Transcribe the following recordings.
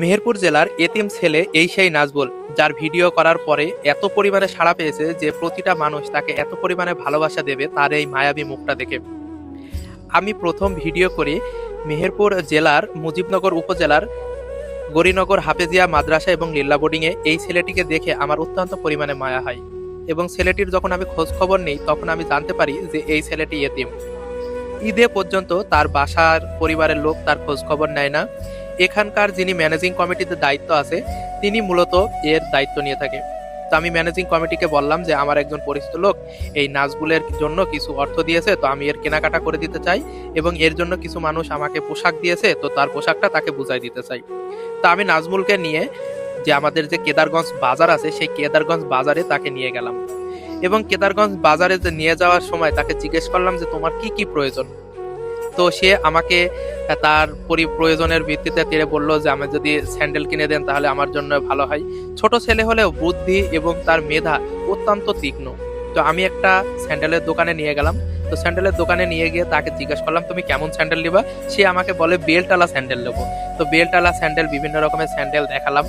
মেহেরপুর জেলার এতিম ছেলে এই সেই নাজবুল, যার ভিডিও করার পরে এত পরিমাণে সাড়া পেয়েছে যে প্রতিটা মানুষ তাকে এত পরিমাণে ভালোবাসা দেবে তার এই মায়াবী মুখটা দেখে। আমি প্রথম ভিডিও করি মেহেরপুর জেলার মুজিবনগর উপজেলার গরিনগর হাফেজিয়া মাদ্রাসা এবং লিল্লা বোর্ডিংয়ে এই ছেলেটিকে দেখে আমার অত্যন্ত পরিমাণে মায়া হয় এবং ছেলেটির যখন আমি খোঁজ খবর নেই তখন আমি জানতে পারি যে এই ছেলেটি এতিম। ঈদে পর্যন্ত তার বাসার পরিবারের লোক তার খোঁজ খবর নেয় না। এখানকার যিনি ম্যানেজিং কমিটিতে দায়িত্ব আছে, তিনি মূলত এর দায়িত্ব নিয়ে থাকে। তো আমি ম্যানেজিং কমিটিকে বললাম যে, আমার একজন পরিচিত লোক এই নাজবুলের জন্য কিছু অর্থ দিয়েছে, তো আমি এর কেনাকাটা করে দিতে চাই এবং এর জন্য কিছু মানুষ আমাকে পোশাক দিয়েছে, তো তার পোশাকটা তাকে বুঝাই দিতে চাই। তো আমি নাজমুলকে নিয়ে যে, আমাদের যে কেদারগঞ্জ বাজার আছে, সেই কেদারগঞ্জ বাজারে তাকে নিয়ে গেলাম। এবং কেদারগঞ্জ বাজারে যে নিয়ে যাওয়ার সময় তাকে জিজ্ঞেস করলাম যে, তোমার কি কি প্রয়োজন? তো সে আমাকে তার পরি- প্রয়োজনের ভিত্তিতে তেড়ে বলল যে, আমি যদি স্যান্ডেল কিনে দেন তাহলে আমার জন্য ভালো হয়। ছোট ছেলে হলেও বুদ্ধি এবং তার মেধা অত্যন্ত তীক্ষ্ণ। তো আমি একটা স্যান্ডেলের দোকানে নিয়ে গেলাম। তো স্যান্ডেলের দোকানে নিয়ে গিয়ে তাকে জিজ্ঞেস করলাম, তুমি কেমন স্যান্ডেল নিবা? সে আমাকে বলে বেলটালা স্যান্ডেল নেব। তো বেলটালা স্যান্ডেল, বিভিন্ন রকমের স্যান্ডেল দেখালাম।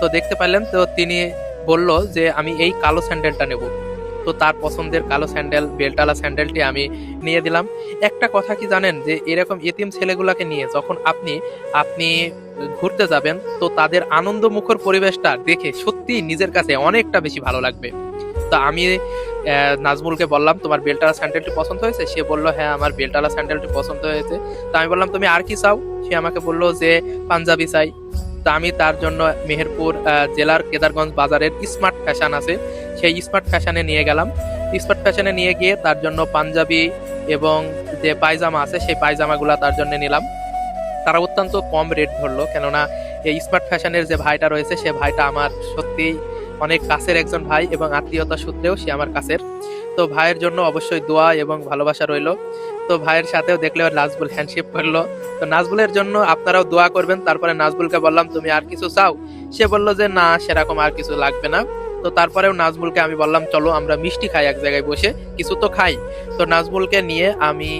তো দেখতে পারলেন, তো তিনি বলল যে, আমি এই কালো স্যান্ডেলটা নেব। তো তার পছন্দের কালো স্যান্ডেল, বেলটালা স্যান্ডেলটি আমি নিয়ে দিলাম। একটা কথা কি জানেন? যে এরকম এতিম ছেলেগুলোকে নিয়ে যখন আপনি আপনি ঘুরতে যাবেন, তো তাদের আনন্দমুখর পরিবেশটা দেখে সত্যি নিজের কাছে অনেকটা বেশি ভালো লাগবে। তো আমি নাজমুলকে বললাম, তোমার বেলটালা স্যান্ডেলটি পছন্দ হয়েছে? সে বলল হ্যাঁ আমার বেলটালা স্যান্ডেলটি পছন্দ হয়েছে। তো আমি বললাম, তুমি আর কি চাও? সে আমাকে বলল যে, পাঞ্জাবি চাই। তা আমি তার জন্য মেহেরপুর জেলার কেদারগঞ্জ বাজারের স্মার্ট ফ্যাশন আছে। সেই স্মার্ট ফ্যাশনে নিয়ে গেলাম। স্মার্ট ফ্যাশনে নিয়ে গিয়ে তার জন্য পাঞ্জাবি এবং যে পায়জামা আছে, সেই পায়জামাগুলো তার জন্য নিলাম। তারা অত্যন্ত কম রেট ধরলো, কেননা এই স্মার্ট ফ্যাশনের যে ভাইটা রয়েছে, সে ভাইটা আমার সত্যি অনেক কাছের একজন ভাই এবং আত্মীয়তা সূত্রেও সে আমার কাছের। তো ভাইয়ের জন্য অবশ্যই দোয়া এবং ভালোবাসা রইল। তো ভাইয়ের সাথেও দেখলে ওর নাজবুল হ্যান্ডশেপ করল। তো নাজবুলের জন্য আপনারাও দোয়া করবেন। তারপরে নাজবুলকে বললাম, তুমি আর কিছু চাও? সে বলল যে, না, সেরকম আর কিছু লাগবে না। তো তারপরেও নাজমুলকে আমি বললাম, চলো আমরা মিষ্টি খাই এক জায়গায় বসে, কিছু তো খাই। তো নাজমুলকে নিয়ে আমি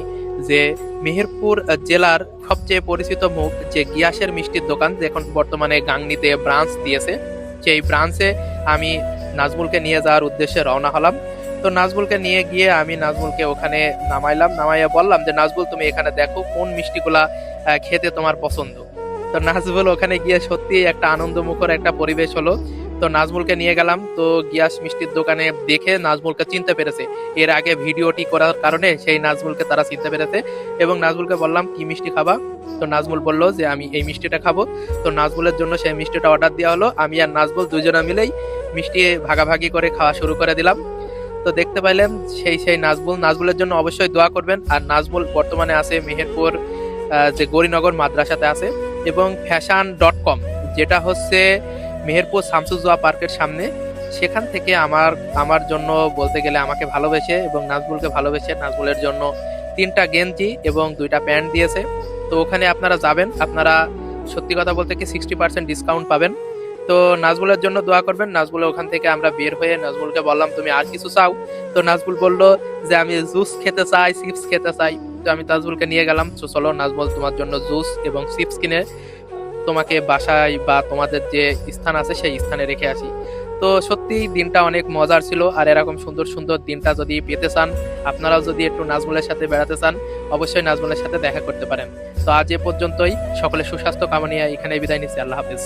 যে মেহেরপুর জেলার সবচেয়ে পরিচিত মুখ, যে গিয়াসের মিষ্টির দোকান, যে এখন বর্তমানে গাংনিতে ব্রাঞ্চ দিয়েছে, সেই ব্রাঞ্চে আমি নাজমুলকে নিয়ে যাওয়ার উদ্দেশ্যে রওনা হলাম। তো নাজমুলকে নিয়ে গিয়ে আমি নাজমুলকে ওখানে নামাইলাম, নামাইয়া বললাম যে, নাজমুল, তুমি এখানে দেখো কোন মিষ্টিগুলা খেতে তোমার পছন্দ? তো নাজমুল ওখানে গিয়ে সত্যি একটা আনন্দমুখর একটা পরিবেশ হলো। তো নাজমুলকে নিয়ে গেলাম। তো গিয়াস মিষ্টির দোকানে দেখে নাজমুলকে চিনতে পেরেছে। এর আগে ভিডিওটি করার কারণে সেই নাজমুলকে তারা চিনতে পেরেছে এবং নাজমুলকে বললাম, কি মিষ্টি খাবা? তো নাজমুল বলল যে, আমি এই মিষ্টিটা খাব। তো নাজমুলের জন্য সেই মিষ্টিটা অর্ডার দেওয়া হলো। আমি আর নাজমুল দুজনে মিলেই মিষ্টি ভাগাভাগি করে খাওয়া শুরু করে দিলাম। তো দেখতে পাইলেন, সেই সেই নাজমুল, নাজমুলের জন্য অবশ্যই দোয়া করবেন। আর নাজমুল বর্তমানে আছে মেহেরপুর যে গৌরীনগর মাদ্রাসাতে আছে এবং ফ্যাশন ডট কম যেটা হচ্ছে মেহেরপুর শামসুজোয়া পার্কের সামনে। সেখান থেকে আমার আমার জন্য বলতে গেলে আমাকে ভালোবেসে এবং নাজবুলকে ভালোবেসে নাজবুলের জন্য তিনটা গেঞ্জি এবং দুইটা প্যান্ট দিয়েছে। তো ওখানে আপনারা যাবেন, আপনারা সত্যি কথা বলতে কি সিক্সটি পার্সেন্ট ডিসকাউন্ট পাবেন। তো নাজবুলের জন্য দোয়া করবেন নাজমুলের ওখান থেকে আমরা বের হয়ে নাজমুলকে বললাম, তুমি আর কিছু চাও? তো নাজবুল বলল যে, আমি জুস খেতে চাই, চিপস খেতে চাই। তো আমি নাজমুলকে নিয়ে গেলাম চলো নাজমুল তোমার জন্য জুস এবং চিপস কিনে তোমাকে বাসায় বা তোমাদের যে স্থান আছে সেই স্থানে রেখে আসি। তো সত্যি দিনটা অনেক মজার ছিল আর এরকম সুন্দর সুন্দর দিনটা যদি পেতে চান, আপনারাও যদি একটু নাজমুলের সাথে বেড়াতে চান, অবশ্যই নাজমুলের সাথে দেখা করতে পারেন। তো আজ এ পর্যন্তই। সকলে সুস্বাস্থ্য কামনিয়া এখানে বিদায় নিচ্ছি। আল্লাহ হাফেজ।